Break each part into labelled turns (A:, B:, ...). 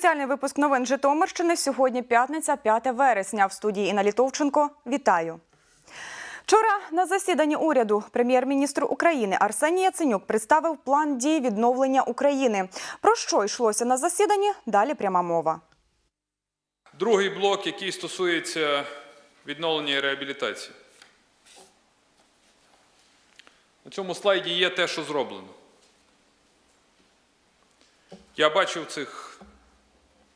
A: Спеціальний випуск новин Житомирщини. Сьогодні п'ятниця, 5 вересня. В студії Інна Літовченко. Вітаю. Вчора на засіданні уряду прем'єр-міністр України Арсеній Яценюк представив план дій відновлення України. Про що йшлося на засіданні? Далі пряма мова.
B: Другий блок, який стосується відновлення і реабілітації. На цьому слайді є те, що зроблено. Я бачив цих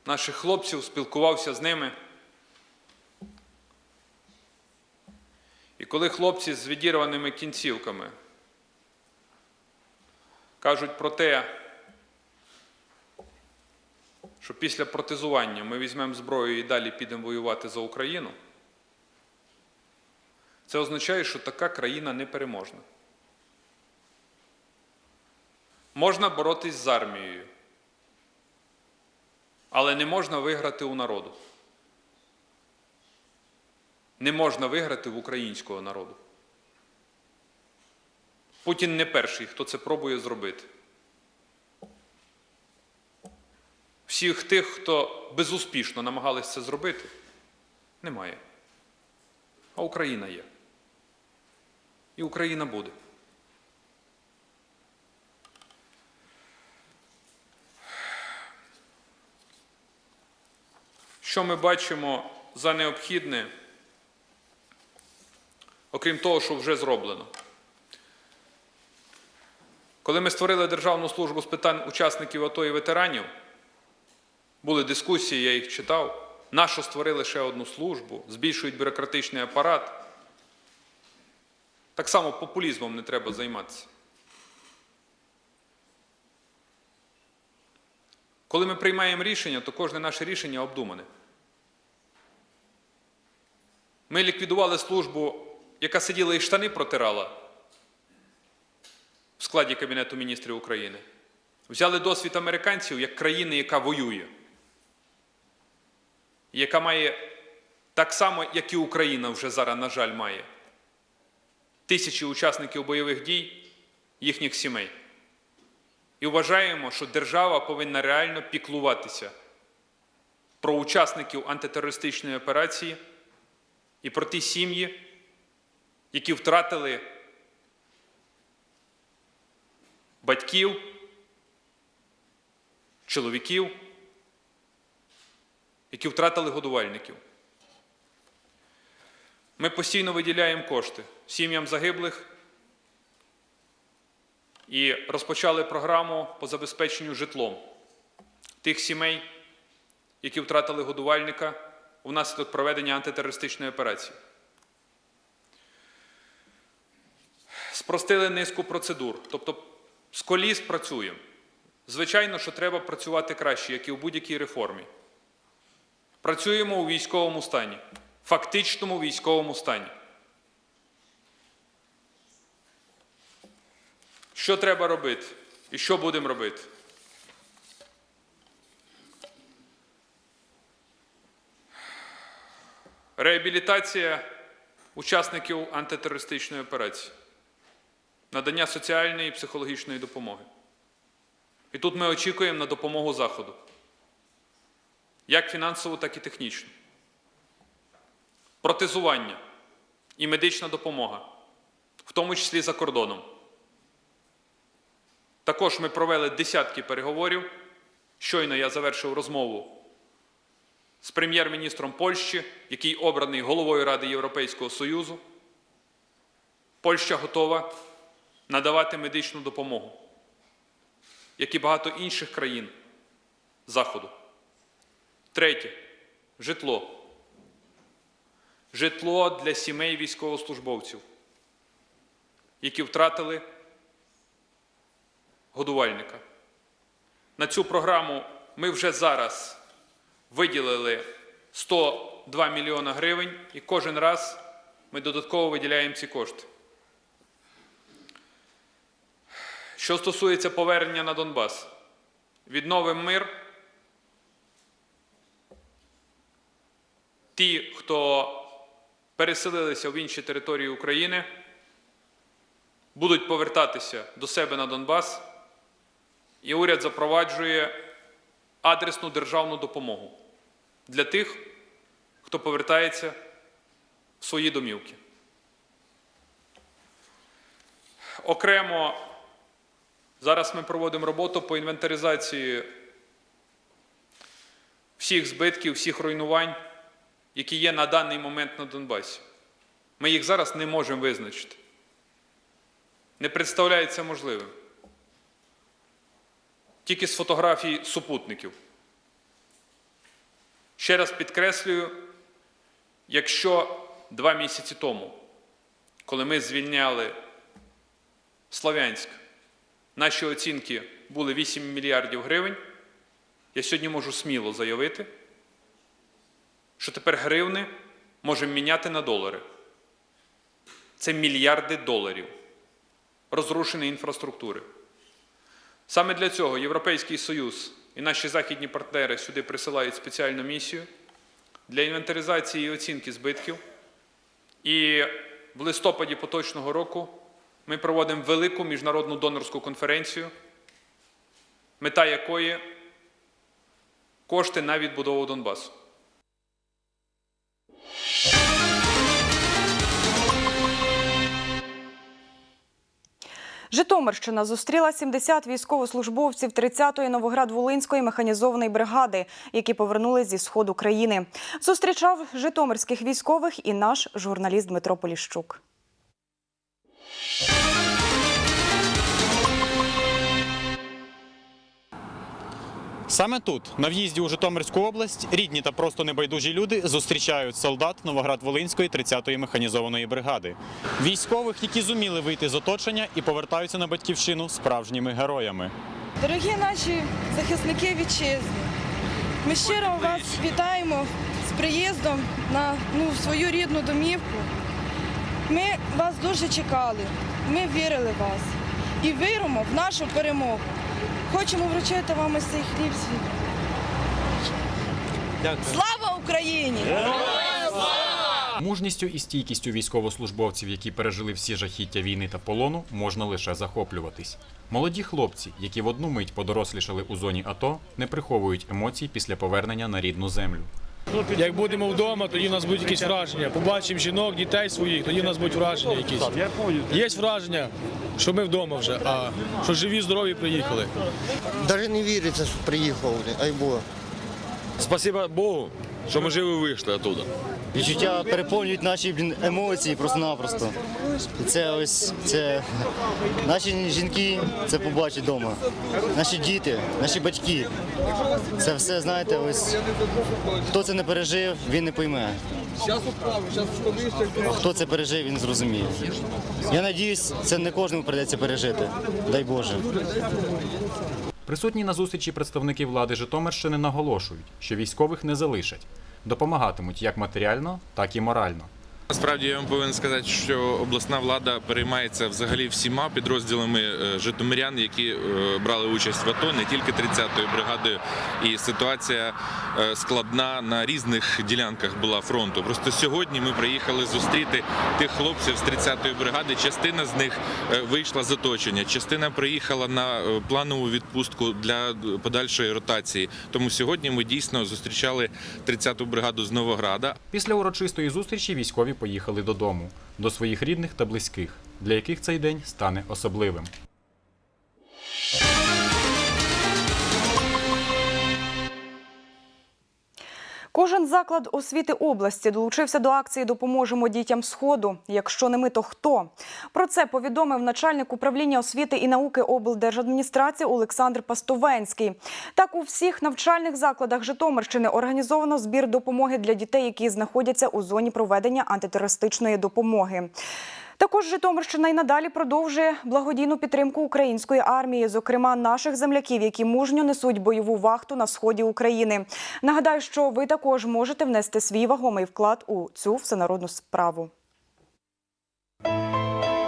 B: наших хлопців, спілкувався з ними. І коли хлопці з відірваними кінцівками кажуть про те, що після протезування ми візьмемо зброю і далі підемо воювати за Україну, це означає, що така країна непереможна. Можна боротись з армією, але не можна виграти у народу. Не можна виграти в українського народу. Путін не перший, хто це пробує зробити. Всіх тих, хто безуспішно намагались це зробити, немає. А Україна є. І Україна буде. Що ми бачимо за необхідне, окрім того, що вже зроблено? Коли ми створили Державну службу з питань учасників АТО і ветеранів, були дискусії, я їх читав. Нащо створили ще одну службу, збільшують бюрократичний апарат. Так само популізмом не треба займатися. Коли ми приймаємо рішення, то кожне наше рішення обдумане. Ми ліквідували службу, яка сиділа і штани протирала в складі Кабінету міністрів України. Взяли досвід американців як країни, яка воює, яка має так само, як і Україна вже зараз, на жаль, має тисячі учасників бойових дій, їхніх сімей. І вважаємо, що держава повинна реально піклуватися про учасників антитерористичної операції і про ті сім'ї, які втратили батьків, чоловіків, які втратили годувальників. Ми постійно виділяємо кошти сім'ям загиблих і розпочали програму по забезпеченню житлом тих сімей, які втратили годувальника внаслідок проведення антитерористичної операції. Спростили низку процедур, тобто з коліс працюємо. Звичайно, що треба працювати краще, як і в будь-якій реформі. Працюємо у військовому стані, фактичному військовому стані. Що треба робити і що будемо робити? Реабілітація учасників антитерористичної операції, надання соціальної і психологічної допомоги. І тут ми очікуємо на допомогу Заходу, як фінансову, так і технічну. Протезування і медична допомога, в тому числі за кордоном. Також ми провели десятки переговорів. Щойно я завершив розмову з прем'єр-міністром Польщі, який обраний головою Ради Європейського Союзу. Польща готова надавати медичну допомогу, як і багато інших країн Заходу. Третє житло. Житло для сімей військовослужбовців, які втратили годувальника. На цю програму ми вже зараз виділили 102 мільйона гривень, і кожен раз ми додатково виділяємо ці кошти. Що стосується повернення на Донбас, відновимо мир. Ті, хто переселилися в інші території України, будуть повертатися до себе на Донбас, і уряд запроваджує адресну державну допомогу для тих, хто повертається в свої домівки. Окремо зараз ми проводимо роботу по інвентаризації всіх збитків, всіх руйнувань, які є на даний момент на Донбасі. Ми їх зараз не можемо визначити. Не представляється можливим. Тільки з фотографій супутників. Ще раз підкреслюю, якщо два місяці тому, коли ми звільняли Слов'янськ, наші оцінки були 8 мільярдів гривень, я сьогодні можу сміло заявити, що тепер гривни можемо міняти на долари. Це мільярди доларів розрушеної інфраструктури. Саме для цього Європейський Союз і наші західні партнери сюди присилають спеціальну місію для інвентаризації і оцінки збитків. І в листопаді поточного року ми проводимо велику міжнародну донорську конференцію, мета якої кошти на відбудову Донбасу.
A: Житомирщина зустріла 70 військовослужбовців 30-ї Новоград-Волинської механізованої бригади, які повернулись зі сходу країни. Зустрічав житомирських військових і наш журналіст Дмитро Поліщук.
C: Саме тут, на в'їзді у Житомирську область, рідні та просто небайдужі люди зустрічають солдат Новоград-Волинської 30-ї механізованої бригади. Військових, які зуміли вийти з оточення і повертаються на батьківщину справжніми героями.
D: Дорогі наші захисники вітчизни, ми щиро вас вітаємо з приїздом на ну, свою рідну домівку. Ми вас дуже чекали, ми вірили в вас і віримо в нашу перемогу. Хочемо вручити вам ось цей хліб свій. Слава Україні!
C: Мужністю і стійкістю військовослужбовців, які пережили всі жахіття війни та полону, можна лише захоплюватись. Молоді хлопці, які в одну мить подорослішали у зоні АТО, не приховують емоцій після повернення на рідну землю.
E: Як будемо вдома, тоді в нас будуть якісь враження. Побачимо жінок, дітей своїх, тоді в нас будуть враження якісь. Є враження, що ми вдома вже, а що живі, здорові приїхали.
F: Навіть не віриться, що приїхав, ай Бог.
G: Спасибо Богу, що ми живі вийшли оттуда.
H: Відчуття переповнюють наші блін, емоції просто-напросто. Це ось це наші жінки це побачать вдома. Наші діти, наші батьки. Це все, знаєте, ось хто це не пережив, він не пойме. Хто це пережив, він зрозуміє. Я надіюсь, це не кожному прийдеться пережити. Дай Боже.
C: Присутні на зустрічі представники влади Житомирщини наголошують, що військових не залишать, допомагатимуть як матеріально, так і морально.
G: Насправді я вам повинен сказати, що обласна влада переймається взагалі всіма підрозділами е, житомирян, які е, брали участь в АТО, не тільки 30-ю бригадою. І ситуація е, складна на різних ділянках була фронту. Просто сьогодні ми приїхали зустріти тих хлопців з 30-ї бригади. Частина з них вийшла з оточення, частина приїхала на планову відпустку для подальшої ротації. Тому сьогодні ми дійсно зустрічали 30-ту бригаду з Новограда.
C: Після урочистої зустрічі військові поїхали додому, до своїх рідних та близьких, для яких цей день стане особливим.
A: Кожен заклад освіти області долучився до акції Допоможемо дітям сходу. Якщо не ми, то хто? Про це повідомив начальник управління освіти і науки облдержадміністрації Олександр Пастовенський. Так у всіх навчальних закладах Житомирщини організовано збір допомоги для дітей, які знаходяться у зоні проведення антитерористичної допомоги. Також Житомирщина й надалі продовжує благодійну підтримку української армії, зокрема наших земляків, які мужньо несуть бойову вахту на сході України. Нагадаю, що ви також можете внести свій вагомий вклад у цю всенародну справу.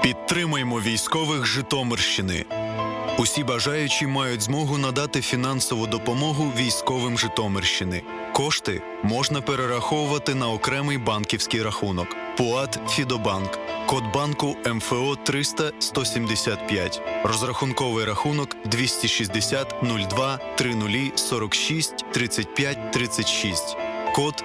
I: Підтримаймо військових Житомирщини. Усі бажаючі мають змогу надати фінансову допомогу військовим Житомирщини. Кошти можна перераховувати на окремий банківський рахунок. ПУАТ Фідобанк, код банку МФО 300 175, розрахунковий рахунок 260 02 30 46 35 36, код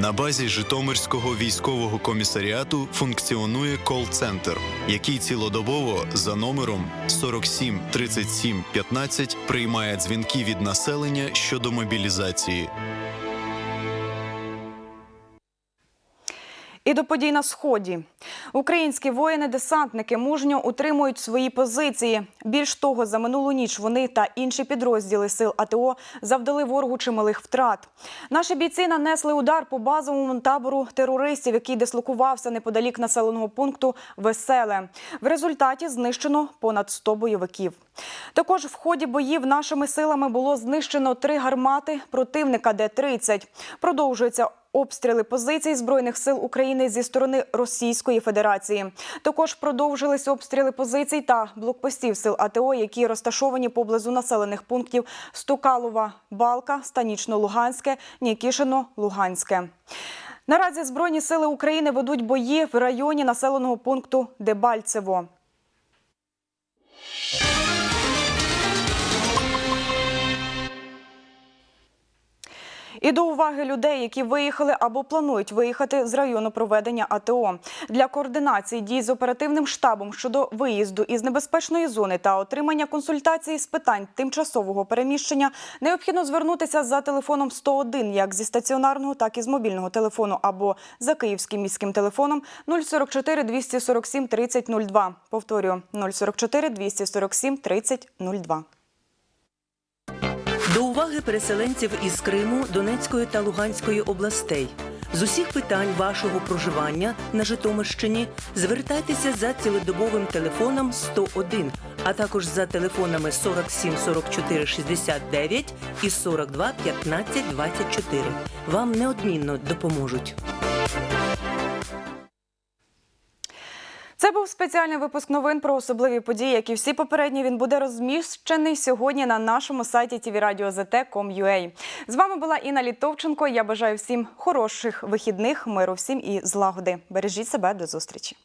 I: На базі Житомирського військового комісаріату функціонує кол-центр, який цілодобово за номером 47 37 15 приймає дзвінки від населення щодо мобілізації.
A: І до подій на сході українські воїни-десантники мужньо утримують свої позиції. Більш того, за минулу ніч вони та інші підрозділи сил АТО завдали ворогу чималих втрат. Наші бійці нанесли удар по базовому табору терористів, який дислокувався неподалік населеного пункту Веселе. В результаті знищено понад 100 бойовиків. Також в ході боїв нашими силами було знищено три гармати противника Д-30. Продовжується обстріли позицій збройних сил України зі сторони Російської Федерації. Також продовжились обстріли позицій та блокпостів сил АТО, які розташовані поблизу населених пунктів Стукалова, Балка, Станічно-Луганське, Нікішино, Луганське. Наразі збройні сили України ведуть бої в районі населеного пункту Дебальцево. І до уваги людей, які виїхали або планують виїхати з району проведення АТО для координації дій з оперативним штабом щодо виїзду із небезпечної зони та отримання консультацій з питань тимчасового переміщення необхідно звернутися за телефоном 101 як зі стаціонарного, так і з мобільного телефону або за київським міським телефоном 044 247 30 02. Повторюю 044 247 30 02.
J: До уваги переселенців із Криму, Донецької та Луганської областей. З усіх питань вашого проживання на Житомирщині звертайтеся за цілодобовим телефоном 101, а також за телефонами 47 44 69 і 42 15 24. Вам неодмінно допоможуть.
A: Це був спеціальний випуск новин про особливі події, як і всі попередні. Він буде розміщений сьогодні на нашому сайті tvradio.zt.com.ua. З вами була Інна Літовченко. Я бажаю всім хороших вихідних, миру всім і злагоди. Бережіть себе до зустрічі.